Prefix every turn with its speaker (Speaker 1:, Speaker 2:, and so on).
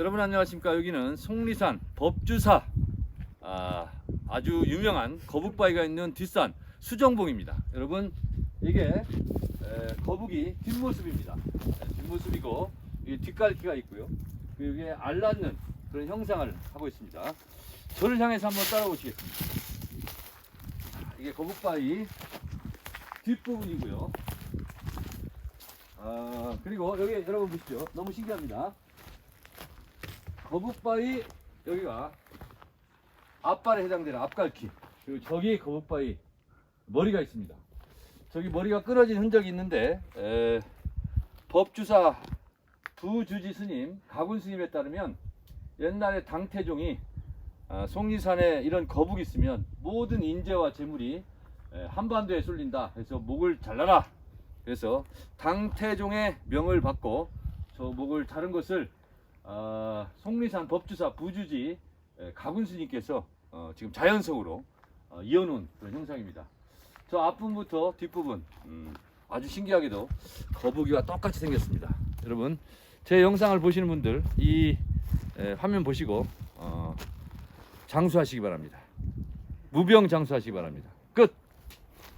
Speaker 1: 여러분 안녕하십니까? 여기는 속리산 법주사 아, 아주 유명한 거북바위가 있는 뒷산 수정봉입니다. 여러분 이게 에, 거북이 뒷모습입니다. 에, 뒷모습이고 이 뒷갈기가 있고요. 그리고 이게 알 낳는 그런 형상을 하고 있습니다. 저를 향해서 한번 따라오시겠습니다. 자, 이게 거북바위 뒷부분이고요. 아, 그리고 여기 여러분 보시죠 너무 신기합니다 거북바위 여기가 앞발에 해당되는 앞갈퀴 그리고 저기 거북바위 머리가 있습니다. 저기 머리가 끊어진 흔적이 있는데 에, 법주사 부주지 스님 가군 스님에 따르면 옛날에 당태종이 아, 속리산에 이런 거북이 있으면 모든 인재와 재물이 에, 한반도에 쏠린다. 그래서 목을 잘라라. 그래서 당태종의 명을 받고 저 목을 자른 것을 아, 속리산 법주사 부주지 에, 가군 스님께서 어, 지금 자연석으로 어, 이어놓은 그런 형상입니다. 저 앞부분부터 뒷부분 음, 아주 신기하게도 거북이와 똑같이 생겼습니다. 여러분 제 영상을 보시는 분들 이 에, 화면 보시고 어, 장수하시기 바랍니다. 무병 장수하시기 바랍니다. 끝.